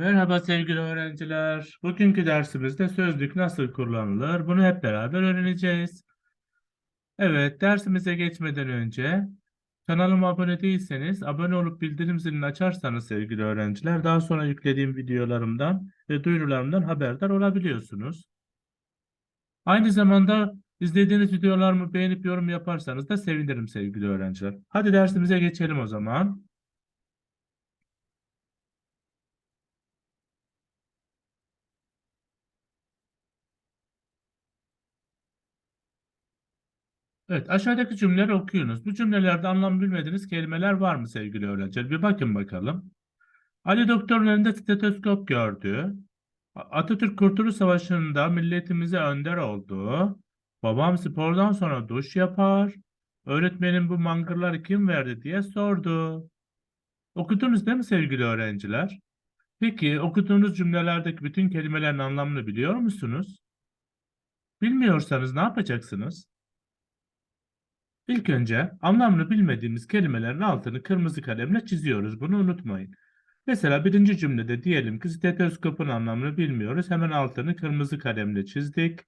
Merhaba sevgili öğrenciler. Bugünkü dersimizde sözlük nasıl kullanılır? Bunu hep beraber öğreneceğiz. Evet, dersimize geçmeden önce kanalıma abone değilseniz abone olup bildirim zilini açarsanız sevgili öğrenciler daha sonra yüklediğim videolarımdan ve duyurularımdan haberdar olabiliyorsunuz. Aynı zamanda izlediğiniz videolarımı beğenip yorum yaparsanız da sevinirim sevgili öğrenciler. Hadi dersimize geçelim o zaman. Evet, aşağıdaki cümleleri okuyunuz. Bu cümlelerde anlam bilmediğiniz kelimeler var mı sevgili öğrenciler? Bir bakın bakalım. Ali doktorun elinde stetoskop gördü. Atatürk Kurtuluş Savaşı'nda milletimize önder oldu. Babam spordan sonra duş yapar. Öğretmenim bu mangırları kim verdi diye sordu. Okudunuz değil mi sevgili öğrenciler? Peki okuduğunuz cümlelerdeki bütün kelimelerin anlamını biliyor musunuz? Bilmiyorsanız ne yapacaksınız? İlk önce anlamını bilmediğimiz kelimelerin altını kırmızı kalemle çiziyoruz. Bunu unutmayın. Mesela birinci cümlede diyelim ki stetoskopun anlamını bilmiyoruz. Hemen altını kırmızı kalemle çizdik.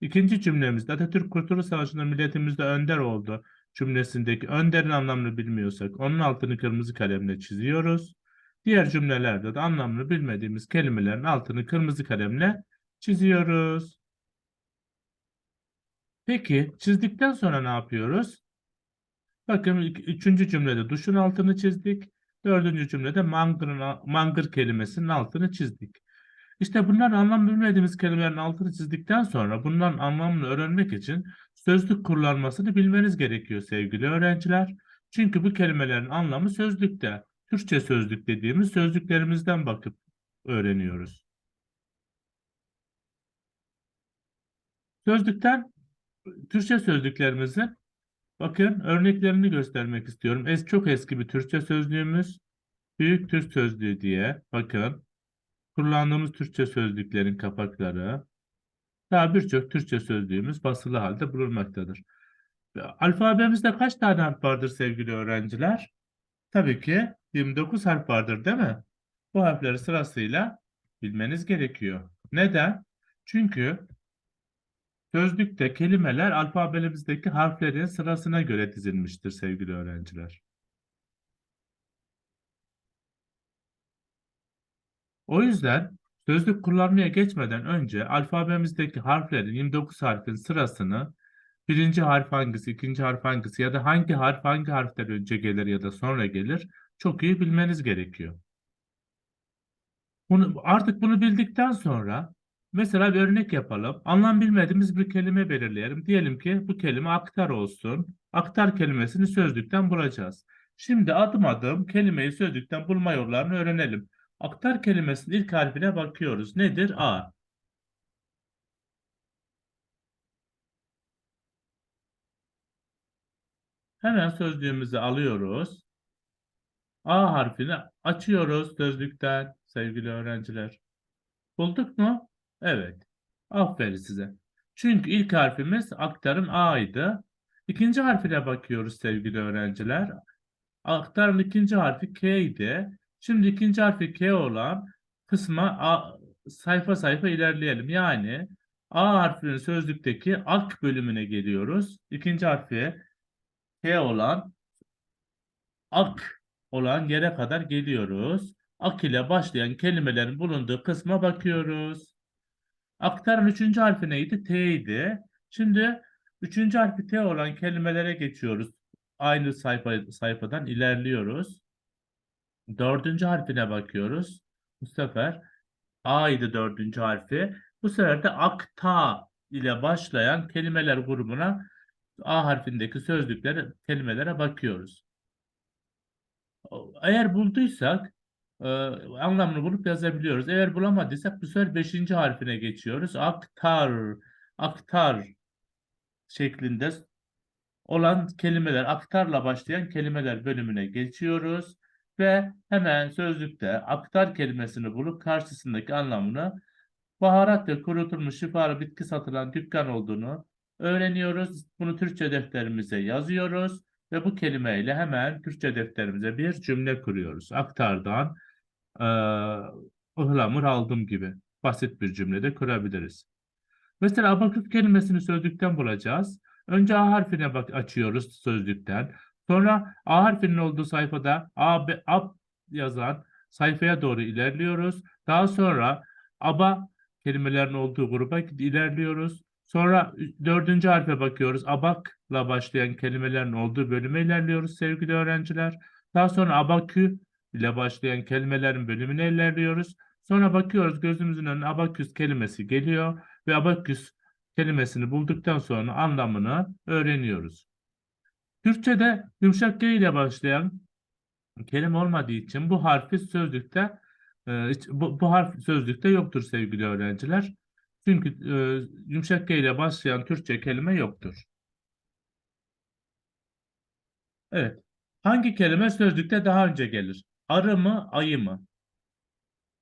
İkinci cümlemizde Atatürk Kurtuluş Savaşı'nda milletimizde önder oldu cümlesindeki önderin anlamını bilmiyorsak onun altını kırmızı kalemle çiziyoruz. Diğer cümlelerde de anlamını bilmediğimiz kelimelerin altını kırmızı kalemle çiziyoruz. Peki çizdikten sonra ne yapıyoruz? Bakın üçüncü cümlede duşun altını çizdik. Dördüncü cümlede mangırın, mangır kelimesinin altını çizdik. İşte bunların anlam bilmediğimiz kelimelerin altını çizdikten sonra bunların anlamını öğrenmek için sözlük kullanmasını bilmeniz gerekiyor sevgili öğrenciler. Çünkü bu kelimelerin anlamı sözlükte. Türkçe sözlük dediğimiz sözlüklerimizden bakıp öğreniyoruz. Sözlükten Türkçe sözlüklerimizin Bakın örneklerini göstermek istiyorum. Es çok eski bir Türkçe sözlüğümüz. Büyük Türk Sözlüğü diye. Bakın. Kullandığımız Türkçe sözlüklerin kapakları. Daha birçok Türkçe sözlüğümüz basılı halde bulunmaktadır. Alfabemizde kaç tane harf vardır sevgili öğrenciler? Tabii ki 29 harf vardır değil mi? Bu harfleri sırasıyla bilmeniz gerekiyor. Neden? Çünkü Sözlükte kelimeler alfabemizdeki harflerin sırasına göre dizilmiştir sevgili öğrenciler. O yüzden sözlük kullanmaya geçmeden önce alfabemizdeki harflerin 29 harfin sırasını birinci harf hangisi, ikinci harf hangisi ya da hangi harf hangi harften önce gelir ya da sonra gelir çok iyi bilmeniz gerekiyor. Bunu, artık bunu bildikten sonra mesela bir örnek yapalım. Anlam bilmediğimiz bir kelime belirleyelim. Diyelim ki bu kelime aktar olsun. Aktar kelimesini sözlükten bulacağız. Şimdi adım adım kelimeyi sözlükten bulma yollarını öğrenelim. Aktar kelimesinin ilk harfine bakıyoruz. Nedir? A. Hemen sözlüğümüzü alıyoruz. A harfini açıyoruz sözlükten sevgili öğrenciler. Bulduk mu? Evet. Aferin size. Çünkü ilk harfimiz aktarın A'ydı. İkinci harfine bakıyoruz sevgili öğrenciler. Aktarın ikinci harfi K idi. Şimdi ikinci harfi K olan kısma A, sayfa sayfa ilerleyelim. Yani A harfinin sözlükteki ak bölümüne geliyoruz. İkinci harfi K olan ak olan yere kadar geliyoruz. Ak ile başlayan kelimelerin bulunduğu kısma bakıyoruz. Aktarın üçüncü harfi neydi? T idi. Şimdi üçüncü harfi T olan kelimelere geçiyoruz. Aynı sayfa, sayfadan ilerliyoruz. Dördüncü harfine bakıyoruz. Bu sefer A idi dördüncü harfi. Bu sefer de akta ile başlayan kelimeler grubuna A harfindeki sözlükleri, kelimelere bakıyoruz. Eğer bulduysak e, anlamını bulup yazabiliyoruz. Eğer bulamadıysak bu sefer beşinci harfine geçiyoruz. Aktar, aktar şeklinde olan kelimeler, aktarla başlayan kelimeler bölümüne geçiyoruz. Ve hemen sözlükte aktar kelimesini bulup karşısındaki anlamını baharat ve kurutulmuş şifalı bitki satılan dükkan olduğunu öğreniyoruz. Bunu Türkçe defterimize yazıyoruz. Ve bu kelimeyle hemen Türkçe defterimize bir cümle kuruyoruz. Aktardan eee, ıhlamur aldım gibi basit bir cümlede kurabiliriz. Mesela abaküs kelimesini sözlükten bulacağız. Önce A harfine bak açıyoruz sözlükten. Sonra A harfinin olduğu sayfada A, B, A yazan sayfaya doğru ilerliyoruz. Daha sonra aba kelimelerin olduğu gruba ilerliyoruz. Sonra dördüncü harfe bakıyoruz. Abakla başlayan kelimelerin olduğu bölüme ilerliyoruz sevgili öğrenciler. Daha sonra abakü ile başlayan kelimelerin bölümüne ilerliyoruz. Sonra bakıyoruz gözümüzün önüne abaküs kelimesi geliyor ve abaküs kelimesini bulduktan sonra anlamını öğreniyoruz. Türkçe'de yumuşak G ile başlayan kelime olmadığı için bu harfi sözlükte e, bu, harf sözlükte yoktur sevgili öğrenciler. Çünkü e, yumuşak G ile başlayan Türkçe kelime yoktur. Evet. Hangi kelime sözlükte daha önce gelir? Arı mı, ayı mı?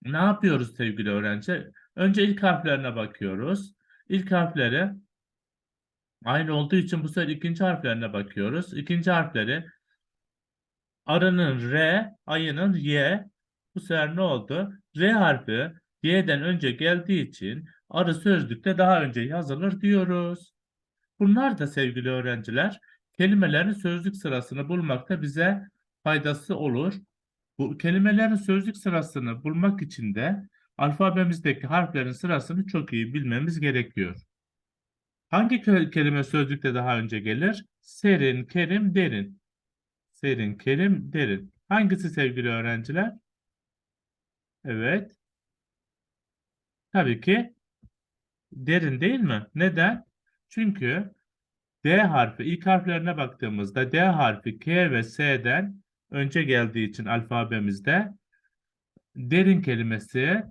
Ne yapıyoruz sevgili öğrenci? Önce ilk harflerine bakıyoruz. İlk harfleri aynı olduğu için bu sefer ikinci harflerine bakıyoruz. İkinci harfleri arının R, ayının Y. Bu sefer ne oldu? R harfi Y'den önce geldiği için arı sözlükte daha önce yazılır diyoruz. Bunlar da sevgili öğrenciler kelimelerin sözlük sırasını bulmakta bize faydası olur. Bu kelimelerin sözlük sırasını bulmak için de alfabemizdeki harflerin sırasını çok iyi bilmemiz gerekiyor. Hangi kelime sözlükte daha önce gelir? Serin, kerim, derin. Serin, kerim, derin. Hangisi sevgili öğrenciler? Evet. Tabii ki derin değil mi? Neden? Çünkü D harfi ilk harflerine baktığımızda D harfi K ve S'den önce geldiği için alfabemizde derin kelimesi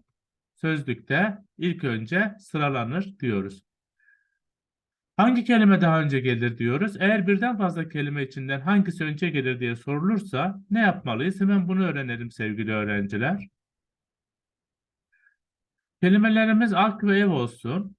sözlükte ilk önce sıralanır diyoruz. Hangi kelime daha önce gelir diyoruz. Eğer birden fazla kelime içinden hangisi önce gelir diye sorulursa ne yapmalıyız? Hemen bunu öğrenelim sevgili öğrenciler. Kelimelerimiz ak ve ev olsun.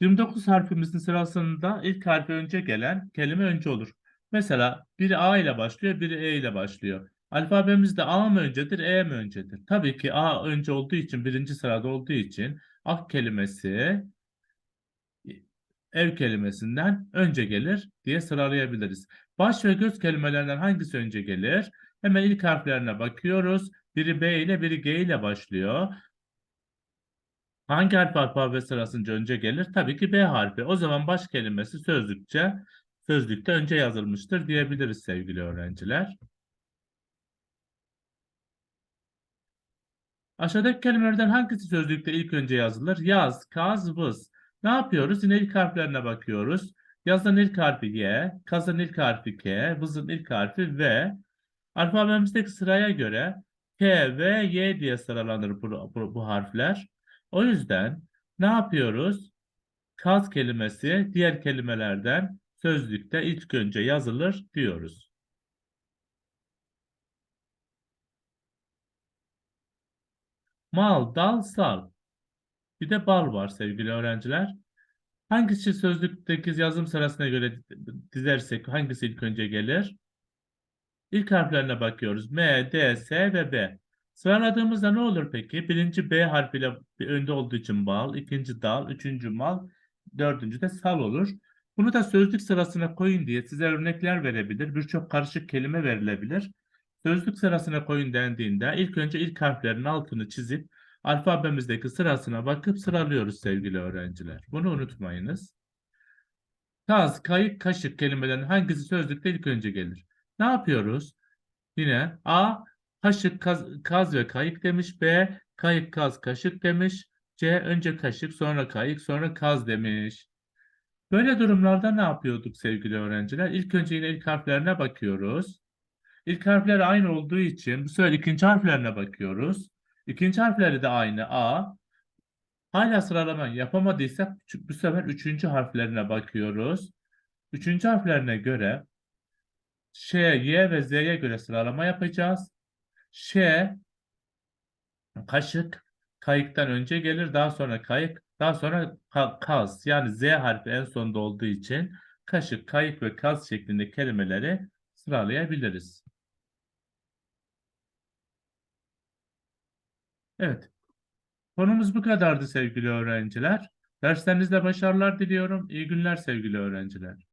29 harfimizin sırasında ilk harfi önce gelen kelime önce olur. Mesela biri A ile başlıyor, biri E ile başlıyor. Alfabemizde A mı öncedir, E mi öncedir? Tabii ki A önce olduğu için, birinci sırada olduğu için ak kelimesi ev kelimesinden önce gelir diye sıralayabiliriz. Baş ve göz kelimelerinden hangisi önce gelir? Hemen ilk harflerine bakıyoruz. Biri B ile biri G ile başlıyor. Hangi harf alfabe sırasınca önce gelir? Tabii ki B harfi. O zaman baş kelimesi sözlükçe, sözlükte önce yazılmıştır diyebiliriz sevgili öğrenciler. Aşağıdaki kelimelerden hangisi sözlükte ilk önce yazılır? Yaz, kaz, vız. Ne yapıyoruz? Yine ilk harflerine bakıyoruz. Yazın ilk harfi Y, kazın ilk harfi K, vızın ilk harfi V. Alfabemizdeki sıraya göre K, V, Y diye sıralanır bu, bu, bu harfler. O yüzden ne yapıyoruz? Kaz kelimesi diğer kelimelerden sözlükte ilk önce yazılır diyoruz. Mal, dal, sal. Bir de bal var sevgili öğrenciler. Hangisi sözlükteki yazım sırasına göre dizersek hangisi ilk önce gelir? İlk harflerine bakıyoruz. M, D, S ve B. Sıraladığımızda ne olur peki? Birinci B harfiyle önde olduğu için bal, ikinci dal, üçüncü mal, dördüncü de sal olur. Bunu da sözlük sırasına koyun diye size örnekler verebilir. Birçok karışık kelime verilebilir. Sözlük sırasına koyun dendiğinde ilk önce ilk harflerin altını çizip alfabemizdeki sırasına bakıp sıralıyoruz sevgili öğrenciler. Bunu unutmayınız. Kaz, kayık, kaşık kelimelerin hangisi sözlükte ilk önce gelir? Ne yapıyoruz? Yine A kaşık, kaz, kaz ve kayık demiş. B kayık, kaz, kaşık demiş. C önce kaşık, sonra kayık, sonra kaz demiş. Böyle durumlarda ne yapıyorduk sevgili öğrenciler? İlk önce yine ilk harflerine bakıyoruz. İlk harfler aynı olduğu için bu sefer ikinci harflerine bakıyoruz. İkinci harfleri de aynı A. Hala sıralama yapamadıysak bu sefer üçüncü harflerine bakıyoruz. Üçüncü harflerine göre Ş, Y ve Z'ye göre sıralama yapacağız. Ş kaşık kayıktan önce gelir. Daha sonra kayık. Daha sonra kaz. Yani Z harfi en sonda olduğu için kaşık, kayık ve kaz şeklinde kelimeleri sıralayabiliriz. Evet. Konumuz bu kadardı sevgili öğrenciler. Derslerinizde başarılar diliyorum. İyi günler sevgili öğrenciler.